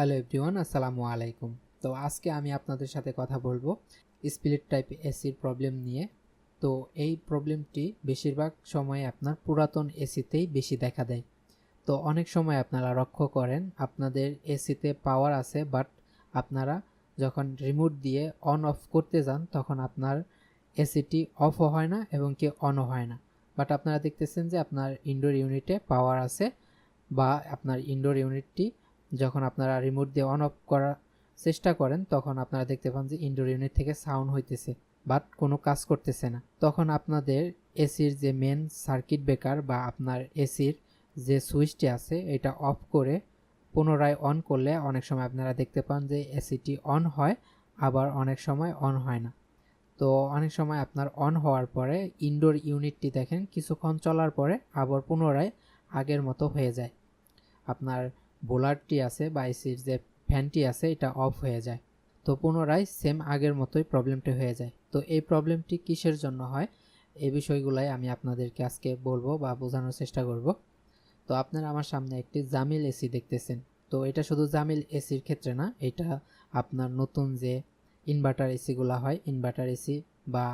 Hello everyone, আসসালামু আলাইকুম। তো আজকে আমি আপনাদের সাথে কথা বলব স্পিলিট টাইপ এসির প্রবলেম নিয়ে। তো এই প্রবলেমটি বেশিরভাগ সময় আপনার পুরাতন এসিতেই বেশি দেখা দেয়। তো অনেক সময় আপনারা লক্ষ্য করেন, আপনাদের এসিতে পাওয়ার আছে বাট আপনারা যখন রিমোট দিয়ে অন অফ করতে যান, তখন আপনার এসিটি অফও হয় না এবং কি অনও হয় না। বাট আপনারা দেখতেছেন যে আপনার ইনডোর ইউনিটে পাওয়ার আছে বা আপনার ইনডোর ইউনিটটি যখন আপনারা রিমোট দিয়ে অন অফ করার চেষ্টা করেন, তখন আপনারা দেখতে পান যে ইনডোর ইউনিট থেকে সাউন্ড হইতেছে বাট কোনো কাজ করতেছে না। তখন আপনাদের এসির যে মেন সার্কিট ব্রেকার বা আপনার এসির যে সুইচটি আছে, এটা অফ করে পুনরায় অন করলে অনেক সময় আপনারা দেখতে পান যে এসিটি অন হয়, আবার অনেক সময় অন হয় না। তো অনেক সময় আপনার অন হওয়ার পরে ইনডোর ইউনিটটি দেখেন, কিছুক্ষণ চলার পরে আবার পুনরায় আগের মতো হয়ে যায়। আপনার বোলারটি আছে বা এসির যে ফ্যানটি আছে, এটা অফ হয়ে যায়। তো পুনরায় সেম আগের মতোই প্রবলেমটি হয়ে যায়। তো এই প্রবলেমটি কিসের জন্য হয়? এই বিষয়গুলাই আমি আপনাদেরকে আজকে বলব বা বোঝানোর চেষ্টা করব। তো আপনারা আমার সামনে একটি জামিল এসি দেখতেছেন। তো এটা শুধু জামিল এসির ক্ষেত্রে না, এটা আপনার নতুন যে ইনভার্টার এসিগুলো হয় ইনভার্টার এসি বা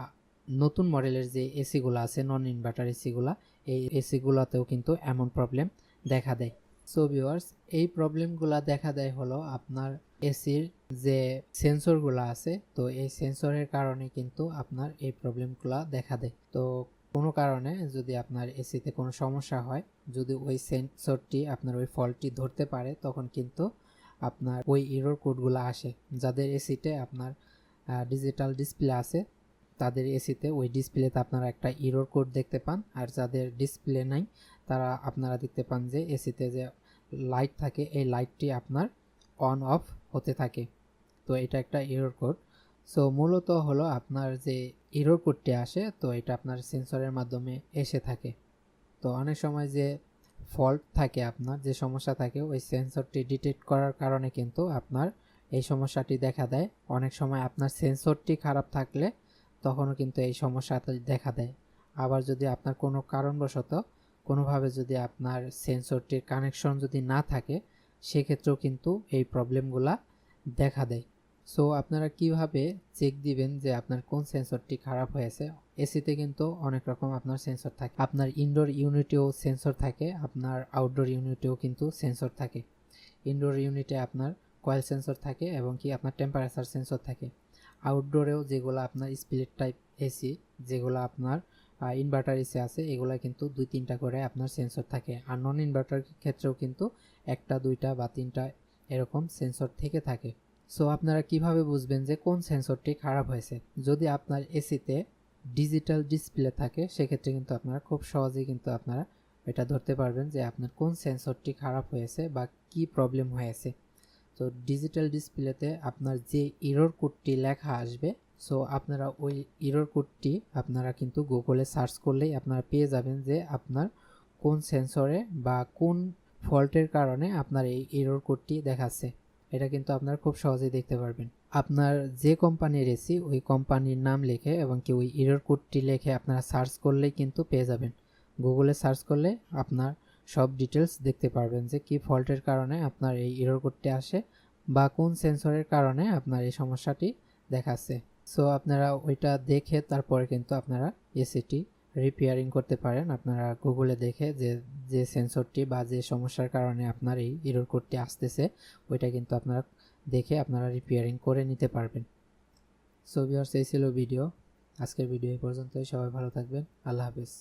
নতুন মডেলের যে এসিগুলো আছে নন ইনভার্টার এসিগুলো এই এসিগুলোতেও কিন্তু এমন প্রবলেম দেখা দেয়। সো ভিউয়ার্স এই প্রবলেমগুলো দেখা দেয় হলো আপনার এসির যে সেন্সরগুলো আছে, তো এই সেন্সরের কারণে কিন্তু আপনার এই প্রবলেমগুলো দেখা দেয়। তো কোনো কারণে যদি আপনার এসিতে কোনো সমস্যা হয়, যদি ওই সেন্সরটি আপনার ওই ফলটি ধরতে পারে, তখন কিন্তু আপনার ওই ইরোর কোডগুলো আসে, যাদের এসিতে আপনার ডিজিটাল ডিসপ্লে আছে। তাদের এসিতে ওই ডিসপ্লেতে আপনারা একটা ইরোর কোড দেখতে পান। আর যাদের ডিসপ্লে নাই, তারা আপনারা দেখতে পান যে এসিতে যে লাইট থাকে, এই লাইটটি আপনার অন অফ হতে থাকে। তো এটা একটা ইরোর কোড সো মূলত হলো আপনার যে ইরোর কোডটি আসে, তো এটা আপনার সেন্সরের মাধ্যমে এসে থাকে। তো অনেক সময় যে ফল্ট থাকে আপনার, যে সমস্যা থাকে, ওই সেন্সরটি ডিটেক্ট করার কারণে কিন্তু আপনার এই সমস্যাটি দেখা দেয়। অনেক সময় আপনার সেন্সরটি খারাপ থাকলে তখনও কিন্তু এই সমস্যাটা দেখা দেয়। আবার যদি আপনার কোনো কারণবশত কোনোভাবে যদি আপনার সেন্সরটির কানেকশন যদি না থাকে, সেক্ষেত্রেও কিন্তু এই প্রবলেমগুলা দেখা দেয়। সো, আপনারা কীভাবে চেক দিবেন যে আপনার কোন সেন্সরটি খারাপ হয়েছে? এসিতে কিন্তু অনেক রকম আপনার সেন্সর থাকে। আপনার ইনডোর ইউনিটেও সেন্সর থাকে, আপনার আউটডোর ইউনিটেও কিন্তু সেন্সর থাকে। ইনডোর ইউনিটে আপনার কয়েল সেন্সর থাকে এবং কি আপনার টেম্পারেচার সেন্সর থাকে। আউটডোরেও যেগুলো আপনার স্পিলিট টাইপ এসি যেগুলো আপনার ইনভার্টার এসি আছে, এগুলো কিন্তু দুই তিনটা করে আপনার সেন্সর থাকে। আর নন ইনভার্টার ক্ষেত্রেও কিন্তু একটা, দুইটা বা তিনটা এরকম সেন্সর থেকে থাকে। সো আপনারা কীভাবে বুঝবেন যে কোন সেন্সরটি খারাপ হয়েছে? যদি আপনার এসিতে ডিজিটাল ডিসপ্লে থাকে, সেক্ষেত্রে কিন্তু আপনারা খুব সহজেই কিন্তু আপনারা এটা ধরতে পারবেন যে আপনার কোন সেন্সরটি খারাপ হয়েছে বা কি প্রবলেম হয়েছে। তো ডিজিটাল ডিসপ্লেতে আপনার যে ইরোর কোডটি লেখা আসবে সো আপনারা ওই ইরোর কোডটি আপনারা কিন্তু গুগলে সার্চ করলেই আপনারা পেয়ে যাবেন যে আপনার কোন সেন্সরে বা কোন ফল্টের কারণে আপনার এই ইরোর কোডটি দেখাচ্ছে। এটা কিন্তু আপনারা খুব সহজেই দেখতে পারবেন। আপনার যে কোম্পানির এসি ওই কোম্পানির নাম লিখে এবং কি ওই ইরোর কোডটি লিখে আপনারা সার্চ করলেই কিন্তু পেয়ে যাবেন। গুগলে সার্চ করলে আপনার সব ডিটেলস দেখতে পারবেন যে কি ফল্টের কারণে আপনার এই ইরোর কোডটি আসে বা কোন সেন্সরের কারণে আপনার এই সমস্যাটি দেখাচ্ছে। সো আপনারা ওইটা দেখে তারপরে কিন্তু আপনারা এসিটি রিপেয়ারিং করতে পারেন। আপনারা গুগলে দেখে যে যে সেন্সরটি বা যে সমস্যার কারণে আপনার এই ইরোর কোডটি আসতেছে, ওইটা কিন্তু আপনারা দেখে আপনারা রিপেয়ারিং করে নিতে পারবেন। সো ভিউয়ার্স এই ছিল ভিডিও আজকের ভিডিও এই পর্যন্তই। সবাই ভালো থাকবেন। আল্লাহ হাফিজ।